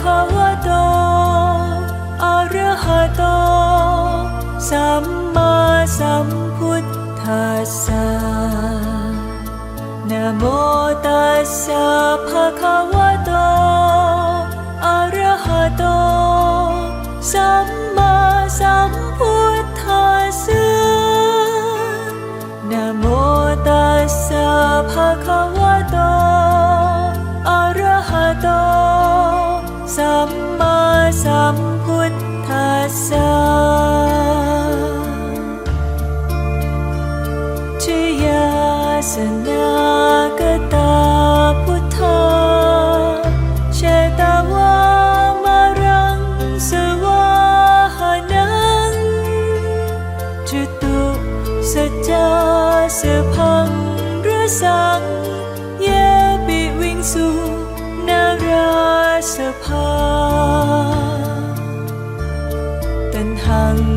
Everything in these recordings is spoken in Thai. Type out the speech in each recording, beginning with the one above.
ภะคะวะโตอะระหะโต สัมมาสัมพุทธัสสะนะโมตัสสะภะคะวะ สัจจาสพังรสังเยปิวิงสุนาราสภาตันหัง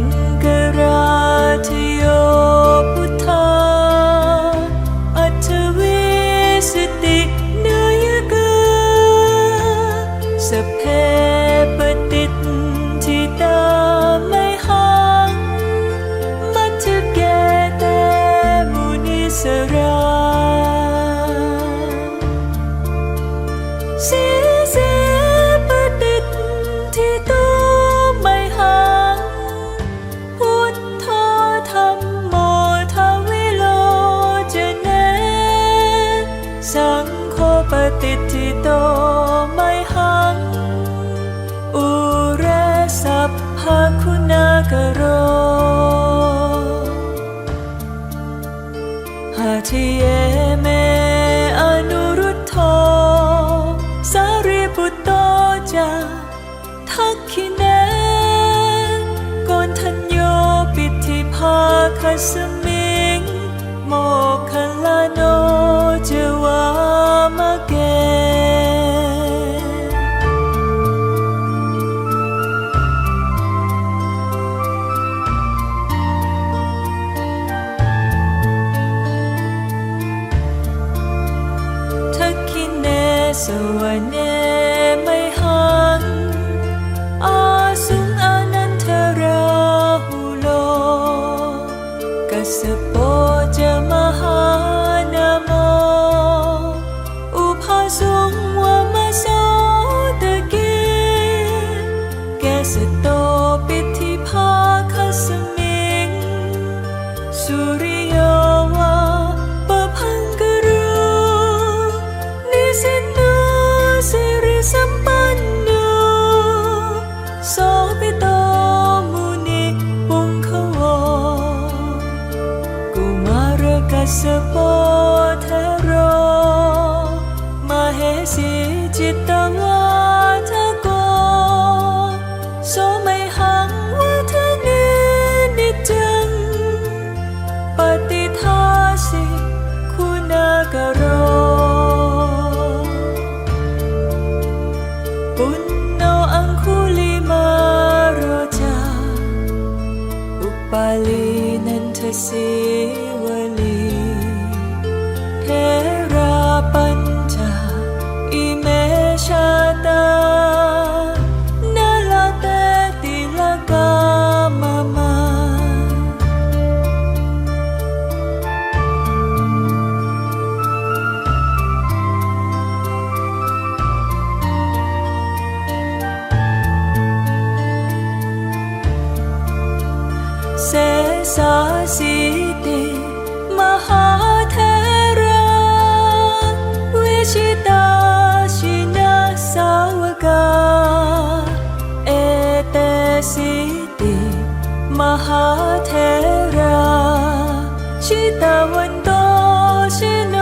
ปฏิทิโตไมหัง อุเรสัพพคุณากโรหาทิเยเมอนุรุตโธสารีปุตโตจาทักขิเนกนทัญโยปิธิภาคัสมิงโม สโปเทโรมาเหสีจิตต สิติมหาเทราชิตาวันโตชิโน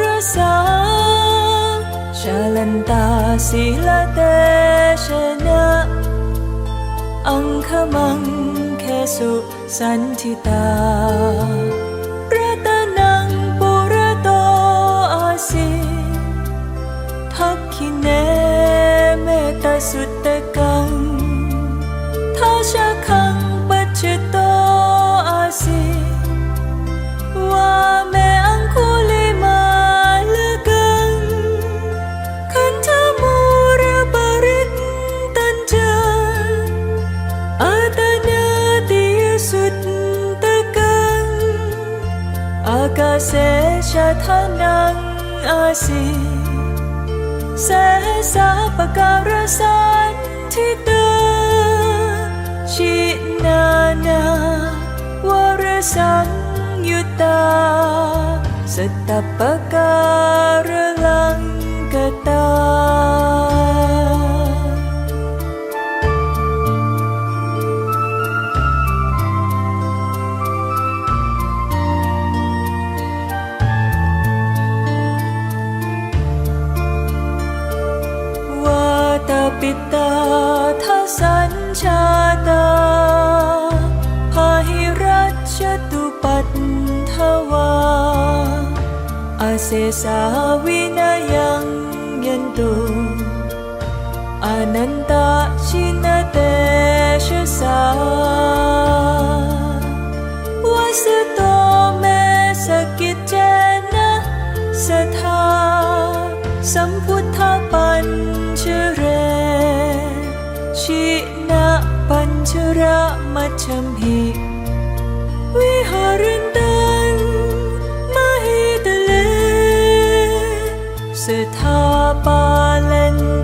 รสาชาลันตาศิลเตชนะอังคมังแคสุสันทิตารัตนังปุระโตอาสิทักขิเนเมตสุตตะกัง ชะคังปัจจโตอาสิว่าแม่อังคุลิมาละกังคันธมูระปริตัญจาอาตนาติยสุตตะกังอากาเสชะทนังอาสิเสสาปการสันทิตั ชินานาวรสังยุตา สตัปปการลังกตา Masesavinayang yanto Ananta Shinatesha sa Wasato me sakitjana satha Samputha panchere Shina panchere machamhi Viharanta तथा पालन्